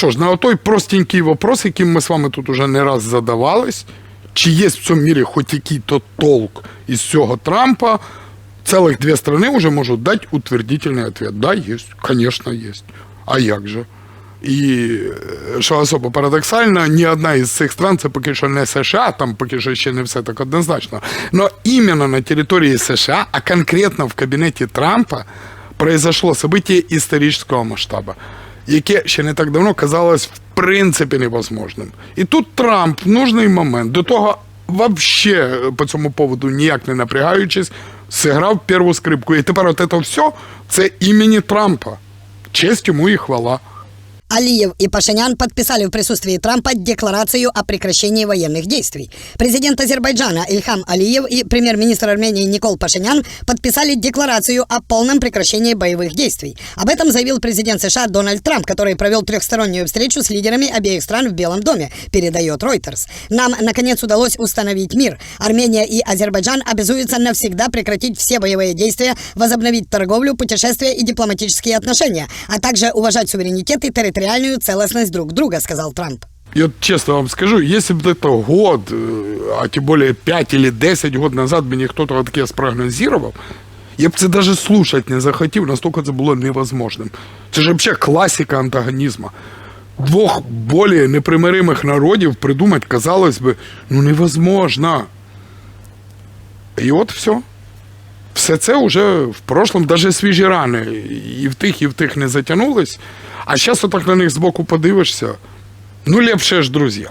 що ж, на той простенький вопрос, яким ми з вами тут уже не раз задавались, чи є в цьому мірі хоч який-то толк із цього Трампа, целых две страны уже можуть дати утвердительний ответ. Да, є, звісно, є. А як же? І е, що особо парадоксально, ні одна із цих стран, це поки що не США, там поки що ще не все так однозначно. Но іменно на території США, а конкретно в кабінеті Трампа, произошло событие історичного масштабу, яке ще не так давно казалось в принципі невозможним. І тут Трамп нужний момент, до того вообще по цьому поводу ніяк не напрягаючись, зіграв перву скрипку. І тепер от це все це імені Трампа. Честь йому і хвала. Алиев и Пашинян подписали в присутствии Трампа декларацию о прекращении военных действий. Президент Азербайджана Ильхам Алиев и премьер-министр Армении Никол Пашинян подписали декларацию о полном прекращении боевых действий. Об этом заявил президент США Дональд Трамп, который провел трехстороннюю встречу с лидерами обеих стран в Белом доме, передает Reuters. Нам, наконец, удалось установить мир. Армения и Азербайджан обязуются навсегда прекратить все боевые действия, возобновить торговлю, путешествия и дипломатические отношения, а также уважать суверенитет и территориальную целостность друг друга, сказал Трамп. И вот честно вам скажу, если бы это год, э, а тем более 5 или 10 год назад мені кто-то вот таке спрогнозировал, я б це даже слушать не захотів, настолько це було невозможним. Це ж вообще класика антагонізму. Двох более непримиримих народів придумать, казалось би, ну невозможно. І от все. Все це вже в прошлом, даже свіжі рани і в тих, і в тих не затягнулись. А часто так на них збоку подивишся. Ну, лепше ж, друзі.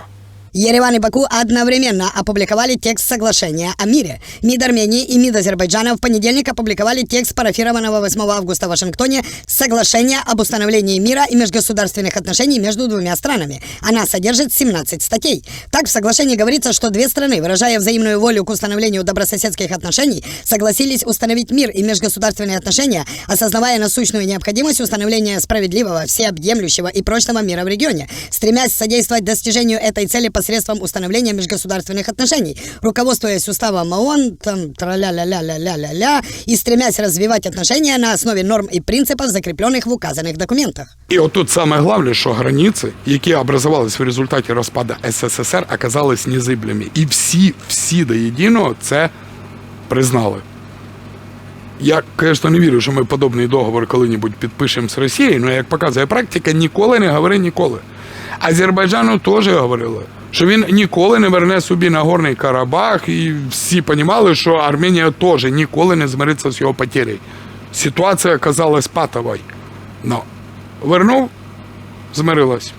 Ереван и Баку одновременно опубликовали текст соглашения о мире. МИД Армении и МИД Азербайджана в понедельник опубликовали текст парафированного 8 августа в Вашингтоне соглашения об установлении мира и межгосударственных отношений между двумя странами. Она содержит 17 статей. Так, в соглашении говорится, что две страны, выражая взаимную волю к установлению добрососедских отношений, согласились установить мир и межгосударственные отношения, осознавая насущную необходимость установления справедливого, всеобъемлющего и прочного мира в регионе, стремясь содействовать достижению этой цели посредством установления межгосударственных отношений, руководствуясь уставом ООН, там, тра-ля-ля-ля-ля-ля-ля, и стремясь развивать отношения на основе норм и принципов, закрепленных в указанных документах. І отут саме головне, що границі, які образувались в результаті розпаду СССР, оказались незиблими. І всі, всі до єдиного це признали. Я, звісно, не вірю, що ми подобний договор коли-небудь підпишемо з Росією, але як показує практика, ніколи не говори ніколи. Азербайджану теж говорили, що він ніколи не верне собі Нагорний Карабах, і всі розуміли, що Арменія теж ніколи не змириться з його потерею. Ситуація оказалась патовою. Но вернув, змирилась.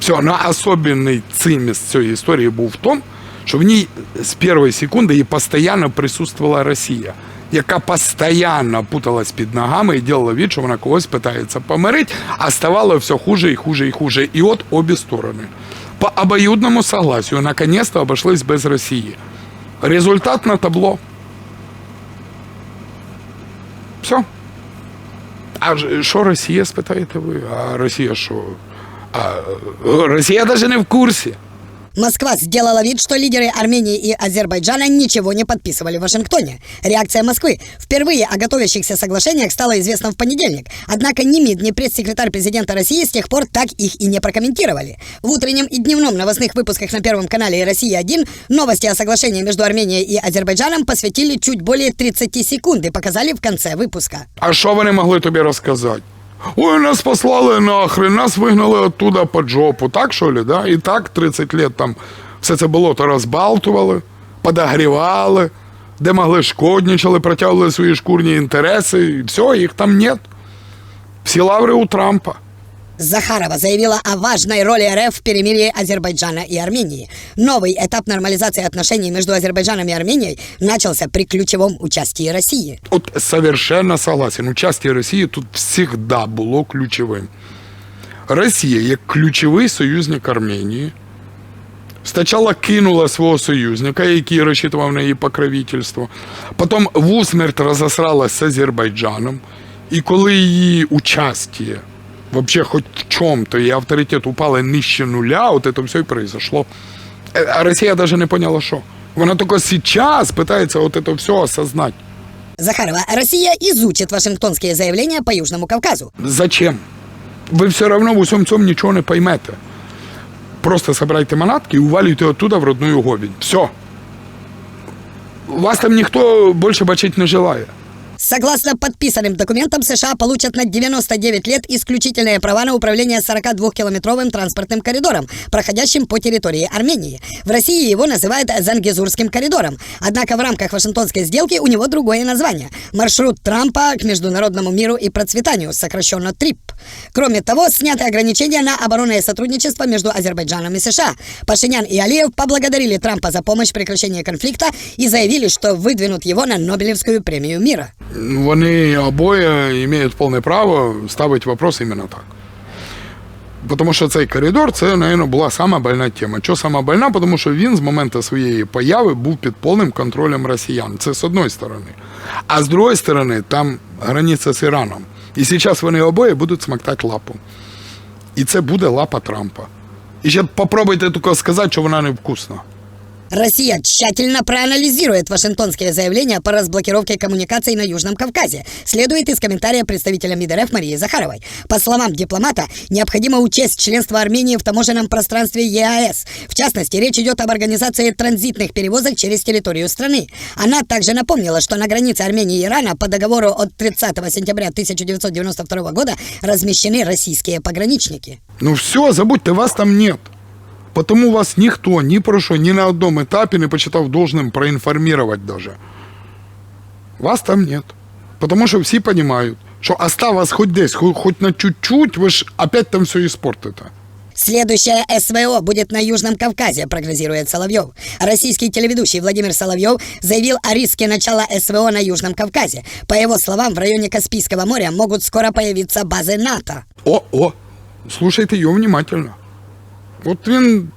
Все, но особенний циміс цієї історії був в тому, що в ній з першої секунди і постійно присутствувала Росія, яка постійно путалась під ногами і робила від, що вона когось питається помирити, а ставало все хуже і хуже і хуже. І от обі сторони. По обоюдному согласию наконец-то обошлись без Росії. Результат на табло. Все. А що Росія, спитаєте ви? А Росія що? А Росія навіть не в курсі. Москва сделала вид, что лидеры Армении и Азербайджана ничего не подписывали в Вашингтоне. Реакция Москвы. Впервые о готовящихся соглашениях стало известно в понедельник. Однако ни МИД, ни пресс-секретарь президента России с тех пор так их и не прокомментировали. В утреннем и дневном новостных выпусках на Первом канале «Россия-1» новости о соглашении между Арменией и Азербайджаном посвятили чуть более 30 секунд и показали в конце выпуска. А що вони могли тобі розказати? Ой, нас послали нахрен, нас вигнали оттуда по жопу. Так що ли, да? І так 30 лет там все це болото розбалтували, подогрівали, де могли шкодничали, протягували свої шкурні інтереси, і все, їх там нет. Всі лаври у Трампа. Захарова заявила о важной роли РФ в перемирии Азербайджана и Армении. Новый этап нормализации отношений между Азербайджаном и Арменией начался при ключевом участии России. От совершенно согласен. Участие Росії тут завжди було ключовим. Росія, як ключовий союзник Арменії, спочатку кинула свого союзника, який розчитував на її покровительство, потім в усмерть розосралась з Азербайджаном, і коли її участие вообще хоть в чем-то, и авторитет упали нижче нуля, вот это все и произошло. Э, А Россия даже не поняла, что. Вона только сейчас пытается вот это все осознать. Захарова, Россия изучит вашингтонские заявления по Южному Кавказу. Зачем? ви все одно в усьому цьому нічого не поймете. Просто собирайте манатки і увалюйте оттуда в родную гобінь. Все. Вас там ніхто більше бачити не желає. Согласно подписанным документам, США получат на 99 лет исключительные права на управление 42-километровым транспортным коридором, проходящим по территории Армении. В России его называют Зангезурским коридором. Однако в рамках Вашингтонской сделки у него другое название – маршрут Трампа к международному миру и процветанию, сокращенно ТРИП. Кроме того, сняты ограничения на оборонное сотрудничество между Азербайджаном и США. Пашинян и Алиев поблагодарили Трампа за помощь в прекращении конфликта и заявили, что выдвинут его на Нобелевскую премию мира. Вони обоє мають повне право ставити вопрос іменно так. Тому що цей коридор, це, мабуть, була сама больна тема. Чого сама больна? Тому що він з моменту своєї появи був під повним контролем росіян. Це з одної сторони. А з другої сторони, там границя з Іраном. І зараз вони обоє будуть смактати лапу. І це буде лапа Трампа. І ще попробуйте тільки сказати, що вона невкусна. Россия тщательно проанализирует вашингтонские заявления по разблокировке коммуникаций на Южном Кавказе, следует из комментария представителя МИД РФ Марии Захаровой. По словам дипломата, необходимо учесть членство Армении в таможенном пространстве ЕАЭС. В частности, речь идет об организации транзитных перевозок через территорию страны. Она также напомнила, что на границе Армении и Ирана по договору от 30 сентября 1992 года размещены российские пограничники. Ну все, забудьте, вас там нет. Потому вас ніхто ні про що, ні на одному етапі не почитав должним проінформувати даже. Вас там нет. Потому що всі розуміють, що остав вас хоч десь, хоч, хоч на чуть-чуть, ви ж опять там все іспортите. Следующее СВО будет на Южном Кавказе, прогнозирует Соловьев. Российский телеведущий Владимир Соловьев заявил о риске начала СВО на Южном Кавказе. По его словам, в районе Каспийского моря могут скоро появиться базы НАТО. О, о, слушайте його внимательно. От він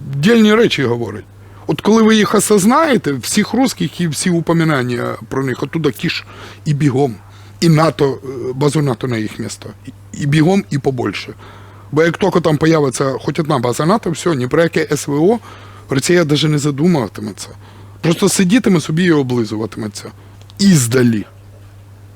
дільні речі говорить. От коли ви їх осознаєте, всіх русських і всі упоминання про них, оттуда кіш і бігом, і НАТО, е, базу НАТО на їх місто, і- бігом, і побольше. Бо як тільки там появиться хоч одна база НАТО, все, ні про яке СВО Росія навіть не задумуватиметься. Просто сидітиме собі і облизуватиметься. Іздалі.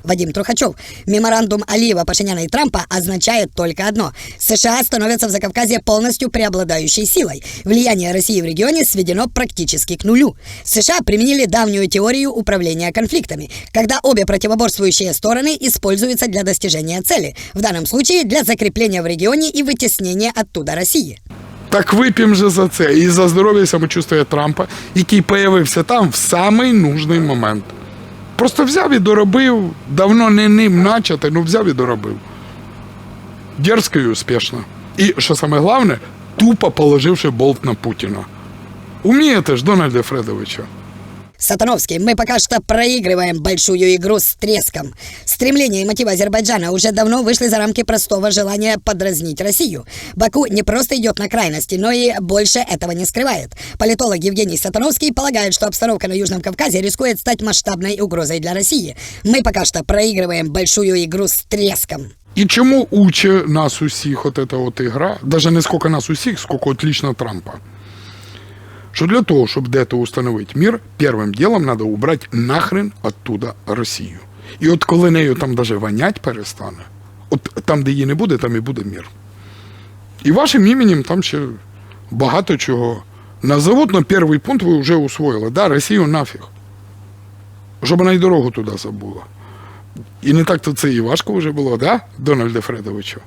Вадим Трухачев. Меморандум Алиева, Пашиняна и Трампа означает только одно. США становятся в Закавказье полностью преобладающей силой. Влияние России в регионе сведено практически к нулю. США применили давнюю теорию управления конфликтами, когда обе противоборствующие стороны используются для достижения цели, в данном случае для закрепления в регионе и вытеснения оттуда России. Так вип'ємо же за це і за здоров'я і самочувствия Трампа, який появився там в самий нужний момент. Просто взяв і доробив, давно не ним начати, ну взяв і доробив. Дерзко і успішно. І, що саме головне, тупо положивши болт на Путіна. Умієте ж, Дональде Фредовича. Сатановский, мы пока что проигрываем большую игру с треском. Стремления и мотивы Азербайджана уже давно вышли за рамки простого желания подразнить Россию. Баку не просто идет на крайности, но и больше этого не скрывает. Политолог Евгений Сатановский полагает, что обстановка на Южном Кавказе рискует стать масштабной угрозой для России. Мы пока что проигрываем большую игру с треском. І чому уче нас усіх от эта от ігра, даже не сколько нас усіх, сколько от лично Трампа. Що для того, щоб де-то установити мир, першим ділом треба убрати нахрен оттуда Росію. І от коли нею там даже вонять перестане, от там, де її не буде, там і буде мир. І вашим іменем там ще багато чого. Назовут, но перший пункт ви вже усвоїли. Да, Росію нафіг. Щоб вона й дорогу туди забула. І не так то це і важко вже було, да, Дональде Фредовичу?